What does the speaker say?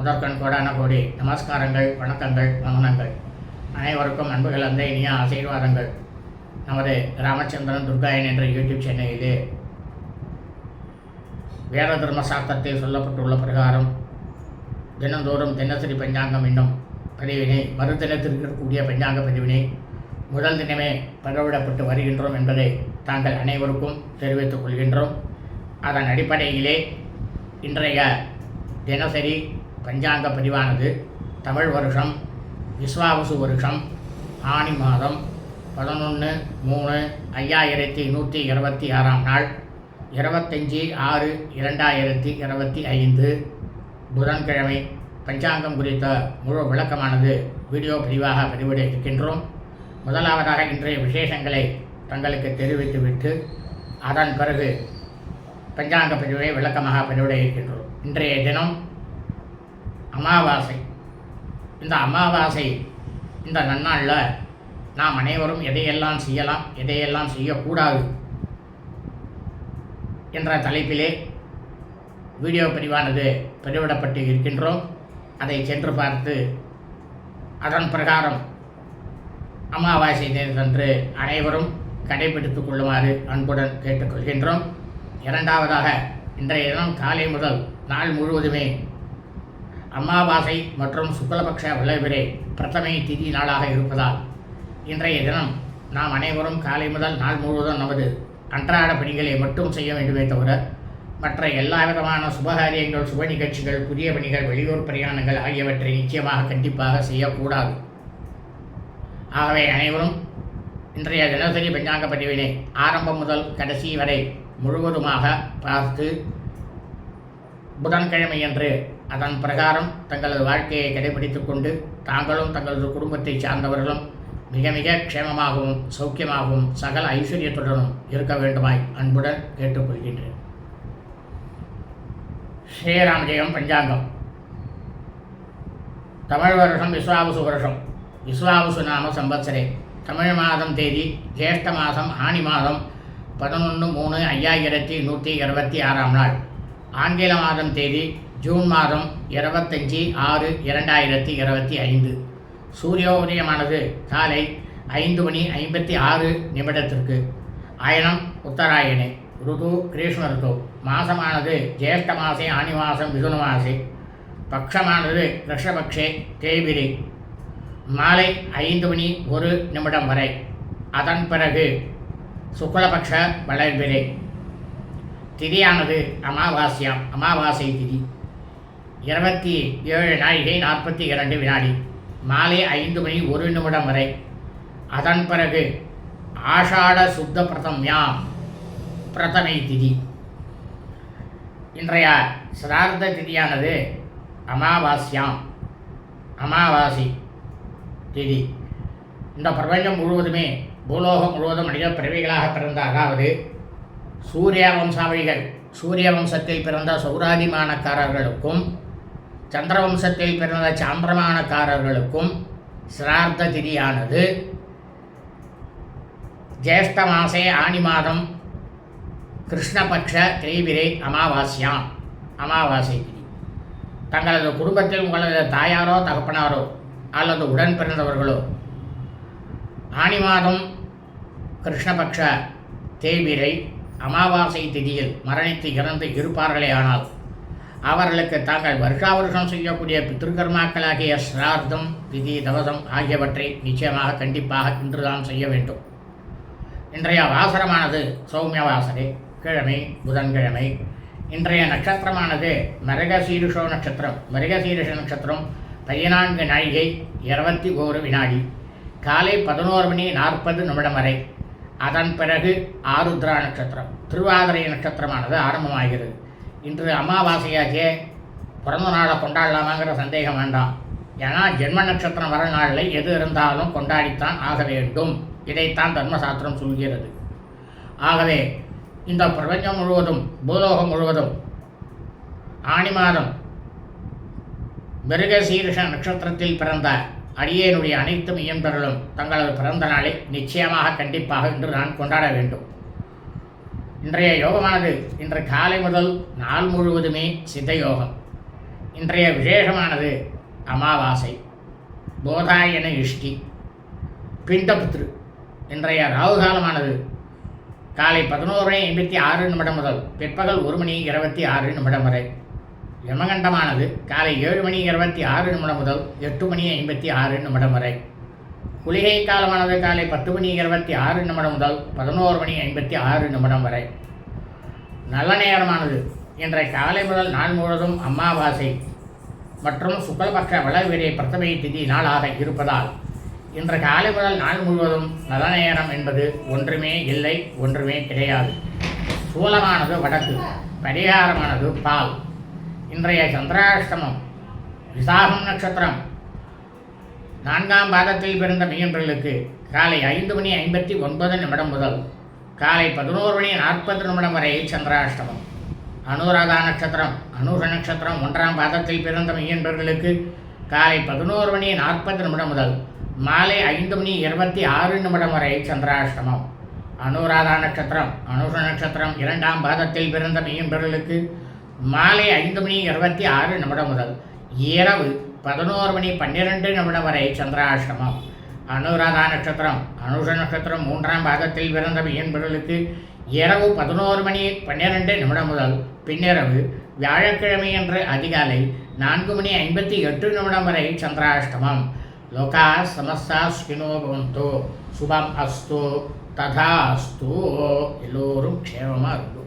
முதற்கண் கோடான கோடி நமஸ்காரங்கள் வணக்கங்கள் வந்தனங்கள் அனைவருக்கும் அன்பு கலந்த இனிய ஆசீர்வாதங்கள். நமது ராமச்சந்திரன் துர்காயன் என்ற யூடியூப் சேனலிலே வேத தர்ம சாஸ்திரத்தில் சொல்லப்பட்டுள்ள பிரகாரம் தினந்தோறும் தினசரி பஞ்சாங்கம் என்னும் பதிவினை மறுதினத்திற்கு இருக்கக்கூடிய பஞ்சாங்க பதிவினை முதல் தினமே பகவிடப்பட்டு வருகின்றோம் என்பதை தாங்கள் அனைவருக்கும் தெரிவித்துக் கொள்கின்றோம். அதன் அடிப்படையிலே இன்றைய தினசரி பஞ்சாங்க பதிவானது. தமிழ் வருஷம் விஸ்வாவசு வருஷம் ஆணி மாதம் பதினொன்று மூணு ஐயாயிரத்தி நூற்றி இருபத்தி ஆறாம் நாள் இருபத்தஞ்சி ஆறு இரண்டாயிரத்தி இருபத்தி ஐந்து புதன்கிழமை. பஞ்சாங்கம் குறித்த முழு விளக்கமானது வீடியோ பதிவாக பதிவிட இருக்கின்றோம். முதலாவதாக இன்றைய விசேஷங்களை தங்களுக்கு தெரிவித்துவிட்டு அதன் பிறகு பஞ்சாங்க பதிவை விளக்கமாக பதிவிட இருக்கின்றோம். இன்றைய தினம் அமாவாசை. இந்த அமாவாசை இந்த நன்னாளில் நாம் அனைவரும் எதையெல்லாம் செய்யலாம் எதையெல்லாம் செய்யக்கூடாது என்ற தலைப்பிலே வீடியோ பதிவானது பதிவிடப்பட்டு இருக்கின்றோம். அதை சென்று பார்த்து அதன் பிரகாரம் அமாவாசை தினத்தன்று அனைவரும் கடைபிடித்துக் கொள்ளுமாறு அன்புடன் கேட்டுக்கொள்கின்றோம். இரண்டாவதாக இன்றைய தினம் காலை முதல் நாள் முழுவதுமே அமாவாசை மற்றும் சுக்லபக்ஷ விளைவிரை பிரதமை திதி நாளாக இருப்பதால் இன்றைய தினம் நாம் அனைவரும் காலை முதல் நாள் முழுவதும் நமது அன்றாட பணிகளை மட்டும் செய்ய வேண்டுமே தவிர மற்ற எல்லா விதமான சுபகாரியங்கள் சுப நிகழ்ச்சிகள் புதிய பணிகள் வெளியூர் பிரயாணங்கள் ஆகியவற்றை நிச்சயமாக கண்டிப்பாக செய்யக்கூடாது. ஆகவே அனைவரும் இன்றைய தினசரி பஞ்சாங்க பதிவினை ஆரம்பம் முதல் கடைசி வரை முழுவதுமாக பார்த்து புதன்கிழமையன்று அதன் பிரகாரம் தங்களது வாழ்க்கையை கடைபிடித்துக் கொண்டு தாங்களும் தங்களது குடும்பத்தை சார்ந்தவர்களும் மிக மிக க்ஷேமமாகவும் சௌக்கியமாகவும் சகல ஐஸ்வர்யத்துடனும் இருக்க வேண்டுமாய் அன்புடன் கேட்டுக்கொள்கின்றேன். ஸ்ரீராமஜெயம் பஞ்சாங்கம். தமிழ் வருஷம் விஸ்வாவசு வருஷம். விஸ்வாவசு நாம சம்பத்சரே. தமிழ் மாதம் தேதி ஜேஷ்ட மாதம் ஆணி மாதம் பதினொன்று மூணு ஐயாயிரத்தி நூற்றி இருபத்தி ஆறாம் நாள். ஆங்கில மாதம் தேதி ஜூன் மாதம் இருபத்தஞ்சி ஆறு இரண்டாயிரத்தி இருபத்தி ஐந்து. சூரியோதயமானது காலை ஐந்து மணி ஐம்பத்தி ஆறு நிமிடத்திற்கு. அயனம் உத்தராயணே ருது கிரீஷ்ம ருது மாசமானது ஜேஷ்ட மாசே ஆனி மாதம் மிதுன மாசே. பக்ஷமானது கிருஷ்ணபக்ஷே தேய்பிரி. மாலை ஐந்து மணி ஒரு நிமிடம் வரை. அதன் பிறகு சுக்லபக்ஷ வளர்பிறை. திதியானது அமாவாசியாம் அமாவாசை திதி. இருபத்தி ஏழு நாழிகை நாற்பத்தி இரண்டு வினாடி. மாலை ஐந்து மணி ஒரு நிமிடம் வரை. அதன் பிறகு ஆஷாட சுத்த பிரதம்யாம் பிரதமை திதி. இன்றைய சிரார்த்த திதியானது அமாவாஸ்யாம். அமாவாசி திதி. இந்த பிரபஞ்சம் முழுவதுமே பூலோகம் முழுவதும் மனித பிறவிகளாக பிறந்த அதாவது சூரிய வம்சாவளிகள் சூரிய வம்சத்தில் பிறந்த சௌராதிமானக்காரர்களுக்கும் சந்திரவம்சத்தில் பிறந்த சாந்திரமானக்காரர்களுக்கும் சிரார்த்த திதியானது. ஜேஷ்ட மாசே ஆணி மாதம் கிருஷ்ணபக்ஷ திரைவிரை அமாவாஸ்யாம் அமாவாசை திதி. தங்களது குடும்பத்தில் உங்களது தாயாரோ தகப்பனாரோ அல்லது உடன் பிறந்தவர்களோ ஆணி மாதம் கிருஷ்ணபக்ஷ தேய்பிரை அமாவாசை திதியில் மரணித்து இறந்து இருப்பார்களே ஆனால் அவர்களுக்கு தாங்கள் வருஷா வருஷம் செய்யக்கூடிய பித்திருக்கர்மாக்களாகிய ஸ்ரார்த்தம் திதி தவசம் ஆகியவற்றை நிச்சயமாக கண்டிப்பாக இன்றுதான் செய்ய வேண்டும். இன்றைய வாசரமானது சௌமிய வாசரே கிழமை புதன்கிழமை. இன்றைய நட்சத்திரமானது மிருகசீருஷோ நட்சத்திரம். மிருகசீருஷ நட்சத்திரம் பதினான்கு நாழிகை இருபத்தி ஓரு வினாடி காலை பதினோரு மணி நாற்பது நிமிடம் வரை. அதன் பிறகு ஆருத்ரா நட்சத்திரம். திருவாதிரை நட்சத்திரமானது ஆரம்பமாகிறது. இன்று அமாவாசையாச்சே. பிறந்த நாளை கொண்டாடலாமாங்கிற சந்தேகம் வேண்டாம். ஏன்னா ஜென்ம நட்சத்திரம் வர நாளில் எது இருந்தாலும் கொண்டாடித்தான் ஆக வேண்டும். இதைத்தான் தர்மசாஸ்திரம் சொல்கிறது. ஆகவே இந்த பிரபஞ்சம் முழுவதும் பூலோகம் முழுவதும் ஆணி மாதம் மிருகசீரிஷ நட்சத்திரத்தில் பிறந்த அடியேனுடைய அனைத்து மையன்பர்களும் தங்களது பிறந்த நாளை நிச்சயமாக கண்டிப்பாக இன்று நான் கொண்டாட வேண்டும். இன்றைய யோகமானது இன்று காலை முதல் நாள் முழுவதுமே சித்த யோகம் இன்றைய விசேஷமானது அமாவாசை போதாயன இஷ்டி பிண்டபுத்ரு இன்றைய ராகு காலமானது காலை பதினோரு எண்பத்தி ஆறு நிமிடம் முதல் பிற்பகல் ஒரு மணி இருபத்தி ஆறு நிமிடம் வரை. யமகண்டமானது காலை ஏழு மணி இருபத்தி ஆறு நிமிடம் முதல் எட்டு மணி ஐம்பத்தி ஆறு நிமிடம் வரை. குளிகை காலமானது காலை பத்து மணி இருபத்தி ஆறு நிமிடம் முதல் பதினோரு மணி ஐம்பத்தி ஆறு நிமிடம் வரை. நல்ல நேரமானது. இன்றைய காலை முதல் நாள் முழுவதும் அமாவாசை மற்றும் சுக்லபக்ஷ வளவிரை பிரதமை திதி நாளாக இருப்பதால் இன்று காலை முதல் நாள் முழுவதும் நல்ல நேரம் என்பது ஒன்றுமே இல்லை ஒன்றுமே கிடையாது. சூலமானது வடக்கு பரிகாரமானது பால். இன்றைய சந்திராஷ்டமம் விசாகம் நட்சத்திரம் நான்காம் பாதத்தில் பிறந்த மீன்களுக்கு காலை ஐந்து மணி ஐம்பத்தி ஒன்பது நிமிடம் முதல் காலை பதினோரு மணி நாற்பது நிமிடம் வரை சந்திராஷ்டமம். அனுராதா நட்சத்திரம் அனுஷ நட்சத்திரம் ஒன்றாம் பாதத்தில் பிறந்த மீன்பர்களுக்கு காலை பதினோரு மணி நாற்பது நிமிடம் முதல் மாலை ஐந்து மணி இருபத்தி ஆறு நிமிடம் வரை சந்திராஷ்டமம். அனுராதா நட்சத்திரம் அனுஷ நட்சத்திரம் இரண்டாம் பாதத்தில் பிறந்த மீன்பர்களுக்கு மாலை ஐந்து மணி இருபத்தி ஆறு நிமிடம் முதல் இரவு பதினோரு மணி பன்னிரெண்டு நிமிடம் வரை சந்திராஷ்டமம். அனுராதா நட்சத்திரம். அனுஷ நட்சத்திரம் மூன்றாம் பாகத்தில் பிறந்த மையன்பர்களுக்கு இரவு பதினோரு மணி பன்னிரெண்டு நிமிடம் முதல் பின்னிரவு வியாழக்கிழமை என்று அதிகாலை நான்கு மணி ஐம்பத்தி எட்டு நிமிடம் வரை சந்திராஷ்டமம். லோகா சமஸ்தா ஸ்கினோ பவந்தோ. சுபம் அஸ்தோ. ததா அஸ்தோ. எல்லோரும் க்ஷேமமாக இருக்கும்